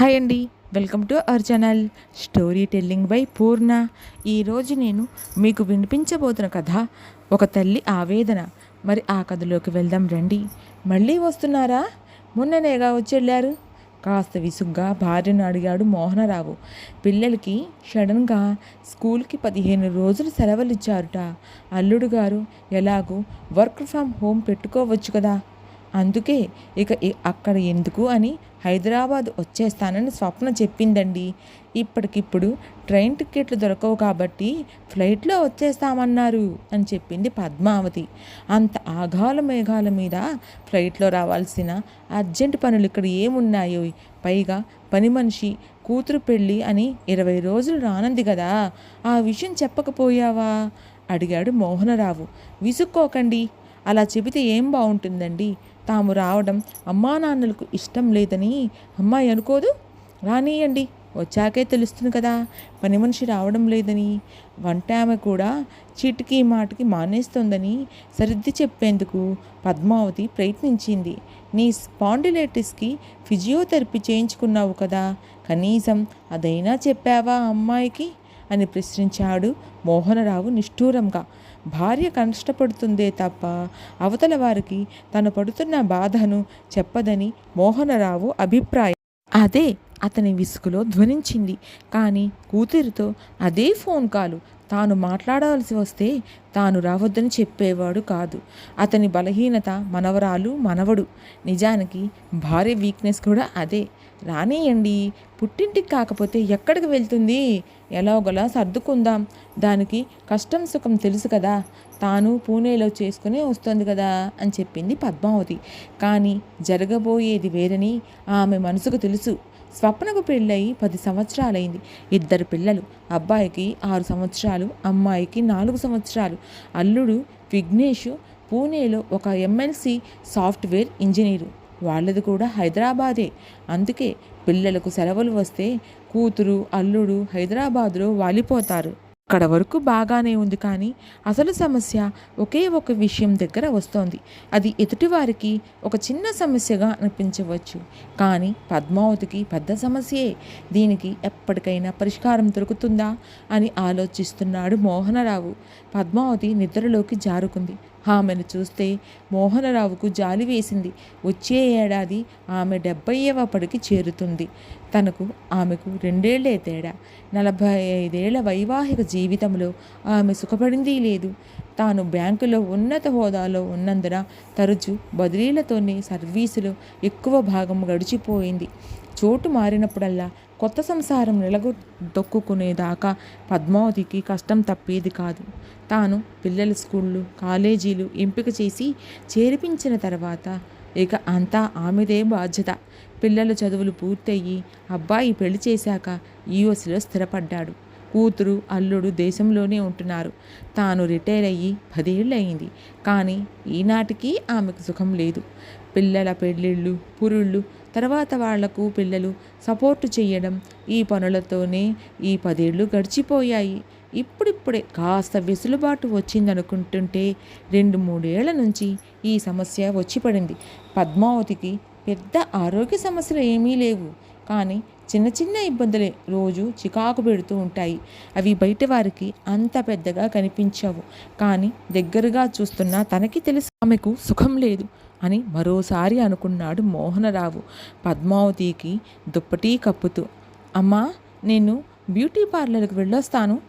Hi అండి. Welcome to our channel. Story telling by Purna. ఈరోజు నేను మీకు వినిపించబోతున్న కథ ఒక తల్లి ఆవేదన. మరి ఆ కథలోకి వెళ్దాం రండి. మళ్ళీ వస్తున్నారా? మొన్ననేగా వచ్చి వెళ్ళారు. కాస్త విసుగ్గా భార్యను అడిగాడు మోహనరావు. పిల్లలకి సడన్గా స్కూల్కి పదిహేను రోజులు సెలవులు ఇచ్చారుట. అల్లుడు గారు ఎలాగూ వర్క్ ఫ్రమ్ హోమ్ పెట్టుకోవచ్చు కదా. అందుకే ఇక అక్కడ ఎందుకు అని హైదరాబాద్ వచ్చేస్తానని స్వప్న చెప్పిందండి. ఇప్పటికిప్పుడు ట్రైన్ టికెట్లు దొరకవు కాబట్టి ఫ్లైట్లో వచ్చేస్తామన్నారు అని చెప్పింది పద్మావతి. అంత ఆఘాల మేఘాల మీద ఫ్లైట్లో రావాల్సిన అర్జెంట్ పనులు ఇక్కడ ఏమున్నాయో? పైగా పని మనిషి కూతురు పెళ్ళి అని ఇరవై రోజులు రానంది కదా. ఆ విషయం చెప్పకపోయావా? అడిగాడు మోహనరావు. విసుక్కోకండి. అలా చెబితే ఏం బాగుంటుందండి తాము రావడం అమ్మా నాన్నలకు ఇష్టం లేదని అమ్మాయి అనుకోదు? రానియండి వచ్చాకే తెలుస్తుంది కదా పని మనిషి రావడం లేదని. వంట ఆమె కూడా చిటికి మాటికి మానేస్తోందని సరిద్ది చెప్పేందుకు పద్మావతి ప్రయత్నించింది. నీ స్పాండిలైటిస్కి ఫిజియోథెరపీ చేయించుకున్నావు కదా కనీసం అదైనా చెప్పావా అమ్మాయికి? అని ప్రశ్నించాడు మోహనరావు నిష్ఠూరంగా. భార్య కష్టపడుతుందే తప్ప అవతల వారికి తను పడుతున్న బాధను చెప్పదని మోహనరావు అభిప్రాయం అదే అతని విసుగులో ధ్వనించింది. కానీ కూతురితో అదే ఫోన్ కాలు తాను మాట్లాడవలసి వస్తే తాను రావద్దని చెప్పేవాడు కాదు. అతని బలహీనత మనవరాలు మనవడు. నిజానికి భార్య వీక్నెస్ కూడా అదే. రానియండి పుట్టింటికి కాకపోతే ఎక్కడికి వెళ్తుంది? ఎలాగోలా సర్దుకుందాం దానికి కష్టం సుఖం తెలుసు కదా. తాను పూణేలో చేసుకునే వస్తుంది కదా అని చెప్పింది పద్మావతి. కానీ జరగబోయేది వేరని ఆమె మనసుకు తెలుసు. స్వప్నకు పెళ్ళయి పది సంవత్సరాలైంది. ఇద్దరు పిల్లలు అబ్బాయికి ఆరు సంవత్సరాలు అమ్మాయికి నాలుగు సంవత్సరాలు. అల్లుడు విఘ్నేష్ పూణేలో ఒక ఎమ్మెల్సీ సాఫ్ట్వేర్ ఇంజనీరు. వాళ్ళది కూడా హైదరాబాదే. అందుకే పిల్లలకు సెలవులు వస్తే కూతురు అల్లుడు హైదరాబాదులో వాలిపోతారు. అక్కడ వరకు బాగానే ఉంది కానీ అసలు సమస్య ఒకే ఒక విషయం దగ్గర వస్తోంది. అది ఎదుటివారికి ఒక చిన్న సమస్యగా అనిపించవచ్చు. కానీ పద్మావతికి పెద్ద సమస్యే. దీనికి ఎప్పటికైనా పరిష్కారం దొరుకుతుందా అని ఆలోచిస్తున్నాడు మోహనరావు. పద్మావతి నిద్రలోకి జారుకుంది. ఆమెను చూస్తే మోహనరావుకు జాలి వేసింది. వచ్చే ఏడాది ఆమె డెబ్బైవ పడికి చేరుతుంది. తనకు ఆమెకు రెండేళ్ళే తేడా. నలభై ఐదేళ్ళ వైవాహిక జీవితంలో ఆమె సుఖపడింది లేదు. తాను బ్యాంకులో ఉన్నత హోదాలో ఉన్నందున తరచు బదిలీలతోనే సర్వీసులో ఎక్కువ భాగం గడిచిపోయింది. చోటు మారినప్పుడల్లా కొత్త సంసారం నిలగొక్కునేదాకా పద్మావతికి కష్టం తప్పేది కాదు. తాను పిల్లల స్కూళ్ళు కాలేజీలు ఎంపిక చేసి చేర్పించిన తర్వాత ఇక అంతా ఆమెదే బాధ్యత. పిల్లల చదువులు పూర్తయ్యి అబ్బాయి పెళ్ళి చేశాక యూఎస్లో స్థిరపడ్డాడు. కూతురు అల్లుడు దేశంలోనే ఉంటున్నారు. తాను రిటైర్ అయ్యి పదేళ్ళు అయింది కానీ ఈనాటికి ఆమెకు సుఖం లేదు. పిల్లల పెళ్ళిళ్ళు పురుళ్ళు తర్వాత వాళ్ళకు పిల్లలు సపోర్టు చేయడం ఈ పనులతోనే ఈ పదేళ్ళు గడిచిపోయాయి. ఇప్పుడిప్పుడే కాస్త వెసులుబాటు వచ్చిందనుకుంటుంటే రెండు మూడేళ్ళ నుంచి ఈ సమస్య వచ్చి పడింది. పద్మావతికి పెద్ద ఆరోగ్య సమస్యలు ఏమీ లేవు. కానీ చిన్న చిన్న ఇబ్బందులే రోజు చికాకు పెడుతూ ఉంటాయి. అవి బయట వారికి అంత పెద్దగా కనిపించవు. కానీ దగ్గరగా చూస్తున్నా తనకి తెలుసు ఆమెకు సుఖం లేదు అని మరోసారి అనుకున్నాడు మోహనరావు. పద్మావతికి దుప్పటి కప్పుతూ అమ్మా నేను బ్యూటీ పార్లర్కి వెళ్ళొస్తాను.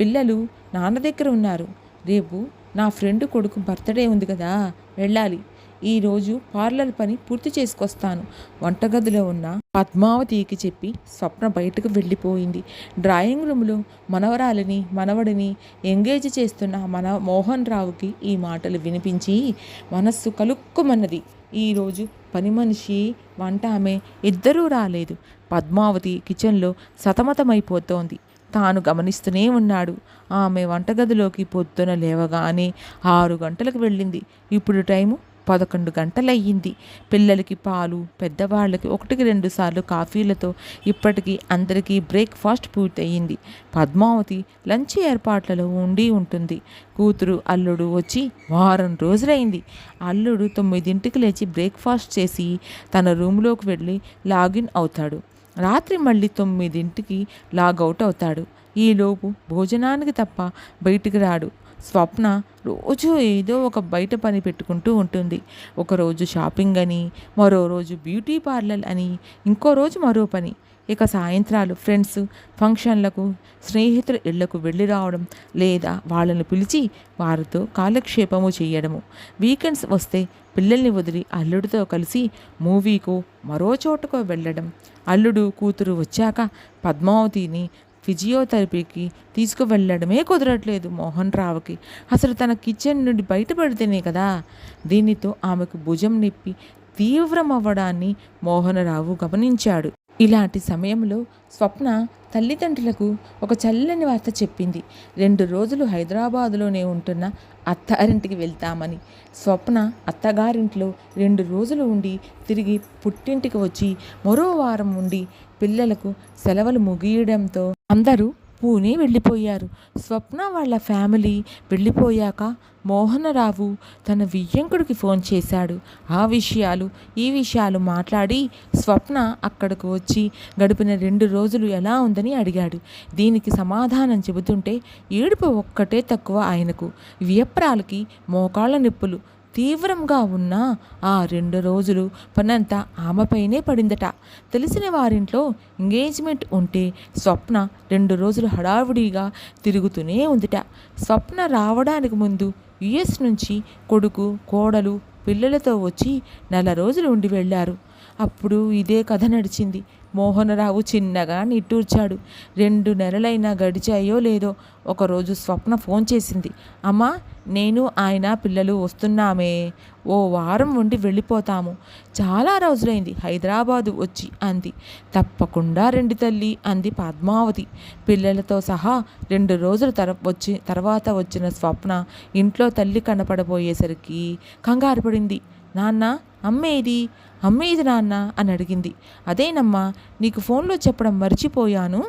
పిల్లలు నాన్న దగ్గర ఉన్నారు. రేపు నా ఫ్రెండ్ కొడుకు బర్త్డే ఉంది కదా వెళ్ళాలి. ఈరోజు పార్లర్ పని పూర్తి చేసుకొస్తాను. వంటగదిలో ఉన్న పద్మావతికి చెప్పి స్వప్న బయటకు వెళ్ళిపోయింది. డ్రాయింగ్ రూమ్లో మనవరాలిని మనవడిని ఎంగేజ్ చేస్తున్న మన మోహన్ రావుకి ఈ మాటలు వినిపించి మనస్సు కలుక్కుమన్నది. ఈరోజు పని మనిషి వంట ఆమె ఇద్దరూ రాలేదు. పద్మావతి కిచెన్లో సతమతమైపోతోంది. తాను గమనిస్తూనే ఉన్నాడు. ఆమె వంటగదిలోకి పొద్దున లేవగానే ఆరు గంటలకు వెళ్ళింది. ఇప్పుడు టైము పదకొండు గంటలయ్యింది. పిల్లలకి పాలు పెద్దవాళ్ళకి ఒకటికి రెండు సార్లు కాఫీలతో ఇప్పటికీ అందరికీ బ్రేక్ఫాస్ట్ పూర్తయింది పద్మావతి లంచ్ ఏర్పాట్లలో ఉండి ఉంటుంది. కూతురు అల్లుడు వచ్చి వారం రోజులైంది. అల్లుడు తొమ్మిదింటికి లేచి బ్రేక్ఫాస్ట్ చేసి తన రూమ్లోకి వెళ్ళి లాగిన్ అవుతాడు. రాత్రి మళ్ళీ తొమ్మిదింటికి లాగౌట్ అవుతాడు. ఈలోపు భోజనానికి తప్ప బయటికి రాడు. స్వప్న రోజు ఏదో ఒక బయట పని పెట్టుకుంటూ ఉంటుంది. ఒకరోజు షాపింగ్ అని మరో రోజు బ్యూటీ పార్లర్ అని ఇంకో రోజు మరో పని. ఇక సాయంత్రాలు ఫ్రెండ్స్ ఫంక్షన్లకు స్నేహితుల ఇళ్ళకు వెళ్ళి రావడం లేదా వాళ్ళని పిలిచి వారితో కాలక్షేపము చేయడము. వీకెండ్స్ వస్తే పిల్లల్ని వదిలి అల్లుడితో కలిసి మూవీకు మరో చోటుకు వెళ్ళడం. అల్లుడు కూతురు వచ్చాక పద్మావతిని ఫిజియోథెరపీకి తీసుకువెళ్ళడమే కుదరట్లేదు మోహన్ రావుకి. అసలు తన కిచెన్ నుండి బయటపడితేనే కదా? దీనితో ఆమెకు భుజం నొప్పి తీవ్రమవ్వడాన్ని మోహనరావు గమనించాడు. ఇలాంటి సమయంలో స్వప్న తల్లిదండ్రులకు ఒక చల్లని వార్త చెప్పింది. రెండు రోజులు హైదరాబాదులోనే ఉంటున్న అత్తారింటికి వెళ్తామని. స్వప్న అత్తగారింట్లో రెండు రోజులు ఉండి తిరిగి పుట్టింటికి వచ్చి మరో వారం ఉండి పిల్లలకు సెలవులు ముగియడంతో అందరూ పూణే వెళ్ళిపోయారు. స్వప్న వాళ్ళ ఫ్యామిలీ వెళ్ళిపోయాక మోహనరావు తన వియ్యంకుడికి ఫోన్ చేశాడు. ఆ విషయాలు ఈ విషయాలు మాట్లాడి స్వప్న అక్కడికి వచ్చి గడిపిన రెండు రోజులు ఎలా ఉందని అడిగాడు. దీనికి సమాధానం చెబుతుంటే ఏడుపు ఒక్కటే తక్కువ ఆయనకు. వియప్రాలకి మోకాళ్ళ నొప్పులు తీవ్రంగా ఉన్న ఆ రెండు రోజులు పనంతా ఆమెపైనే పడిందట. తెలిసిన వారింట్లో ఎంగేజ్మెంట్ ఉంటే స్వప్న రెండు రోజులు హడావుడిగా తిరుగుతూనే ఉందిట. స్వప్న రావడానికి ముందు యుఎస్ నుంచి కొడుకు కోడలు పిల్లలతో వచ్చి నెల రోజులు ఉండి వెళ్ళారు. అప్పుడు ఇదే కథ నడిచింది. మోహనరావు చిన్నగా నిట్టూర్చాడు. రెండు నెలలైనా గడిచాయో లేదో ఒకరోజు స్వప్న ఫోన్ చేసింది. అమ్మా నేను ఆయన పిల్లలు వస్తున్నామే. ఓ వారం ఉండి వెళ్ళిపోతాము. చాలా రోజులైంది. హైదరాబాదు వచ్చి అంది. తప్పకుండా రెండు తల్లి అంది పద్మావతి. పిల్లలతో సహా రెండు రోజుల తర వచ్చి తర్వాత వచ్చిన స్వప్న ఇంట్లో తల్లి కనపడబోయేసరికి కంగారు పడింది. నాన్న అమ్మేది అమ్మేది నాన్న అని అడిగింది. అదేనమ్మా నీకు ఫోన్లో చెప్పడం మర్చిపోయాను.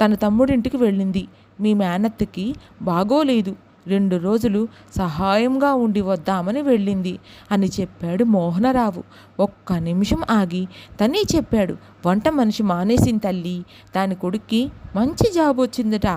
తన తమ్ముడింటికి వెళ్ళింది. మీ మేనత్తకి బాగోలేదు. రెండు రోజులు సహాయంగా ఉండి వద్దామని వెళ్ళింది అని చెప్పాడు మోహనరావు. ఒక్క నిమిషం ఆగి తనే చెప్పాడు వంట మనిషి మానేసిన తల్లి దాని కొడుక్కి మంచి జాబ్ వచ్చిందట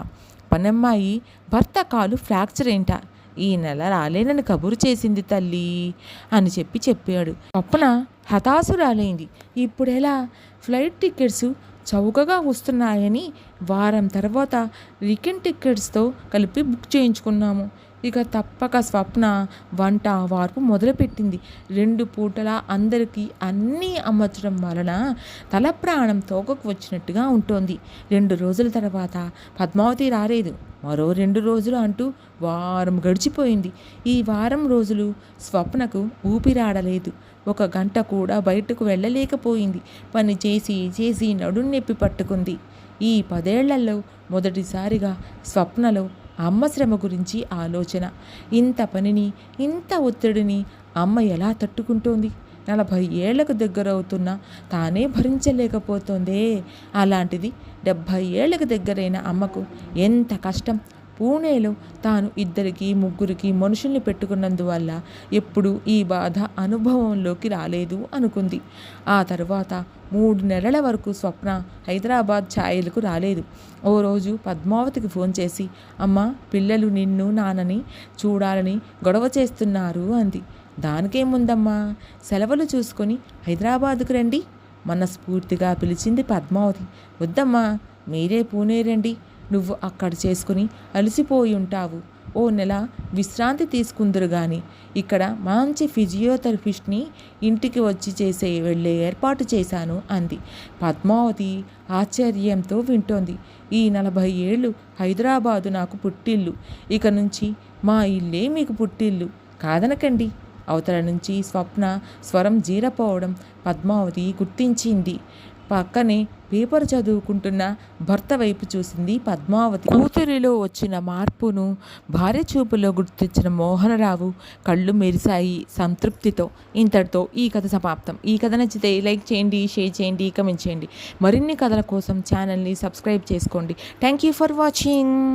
పనమ్మాయి భర్త కాలు ఫ్రాక్చర్ ఏంట? ఈ నెల రాలేనని కబురు చేసింది తల్లి అని చెప్పి చెప్పాడు. తొప్పన హతాశు రాలేంది ఇప్పుడెలా? ఫ్లైట్ టికెట్స్ చౌకగా వస్తున్నాయని వారం తర్వాత రికెన్ టికెట్స్తో కలిపి బుక్ చేయించుకున్నాము. ఇక తప్పక స్వప్న వంట వార్పు మొదలుపెట్టింది. రెండు పూటలా అందరికీ అన్నీ అమర్చడం వలన తల ప్రాణం తోకకు వచ్చినట్టుగా ఉంటుంది. రెండు రోజుల తర్వాత పద్మావతి రాలేదు. మరో రెండు రోజులు అంటూ వారం గడిచిపోయింది. ఈ వారం రోజులు స్వప్నకు ఊపిరాడలేదు. ఒక గంట కూడా బయటకు వెళ్ళలేకపోయింది. పని చేసి చేసి నడున్నెప్పి పట్టుకుంది. ఈ పదేళ్ళలో మొదటిసారిగా స్వప్నలో అమ్మ శ్రమ గురించి ఆలోచన. ఇంత పనిని ఇంత ఒత్తిడిని అమ్మ ఎలా తట్టుకుంటోంది? నలభై ఏళ్ళకు దగ్గరవుతున్నా తానే భరించలేకపోతుందే. అలాంటిది డెబ్భై ఏళ్ళకు దగ్గరైన అమ్మకు ఎంత కష్టం? పూణేలో తాను ఇద్దరికి ముగ్గురికి మనుషుల్ని పెట్టుకున్నందువల్ల ఎప్పుడు ఈ బాధ అనుభవంలోకి రాలేదు అనుకుంది. ఆ తర్వాత మూడు నెలల వరకు స్వప్న హైదరాబాద్ ఛాయలకు రాలేదు. ఓ రోజు పద్మావతికి ఫోన్ చేసి అమ్మ పిల్లలు నిన్ను నాన్నని చూడాలని గొడవ చేస్తున్నారు అంది. దానికేముందమ్మా? సెలవులు చూసుకొని హైదరాబాద్కు రండి మనస్ఫూర్తిగా పిలిచింది పద్మావతి. వద్దమ్మా మీరే పూణే రండి నువ్వు అక్కడ చేసుకుని అలసిపోయి ఉంటావు. ఓ నెల విశ్రాంతి తీసుకుందరు కానీ ఇక్కడ మంచి ఫిజియోథెరపిస్ట్ని ఇంటికి వచ్చి చేసే వెళ్ళే ఏర్పాటు చేశాను అంది. పద్మావతి ఆశ్చర్యంతో వింటోంది. ఈ నలభై ఏళ్ళు హైదరాబాదు నాకు పుట్టిల్లు. ఇక నుంచి మా ఇల్లే మీకు పుట్టిల్లు. కాదనకండి. అవతల నుంచి స్వప్న స్వరం జీరపోవడం పద్మావతి గుర్తించింది. పక్కనే పేపర్ చదువుకుంటున్న భర్త వైపు చూసింది పద్మావతి. కూతురిలో వచ్చిన మార్పును భార్య చూపులో గుర్తించిన మోహనరావు కళ్ళు మెరిశాయి సంతృప్తితో. ఇంతటితో ఈ కథ సమాప్తం. ఈ కథ నచ్చితే లైక్ చేయండి షేర్ చేయండి కమెంట్ చేయండి. మరిన్ని కథల కోసం ఛానల్ని సబ్స్క్రైబ్ చేసుకోండి. Thank you for watching.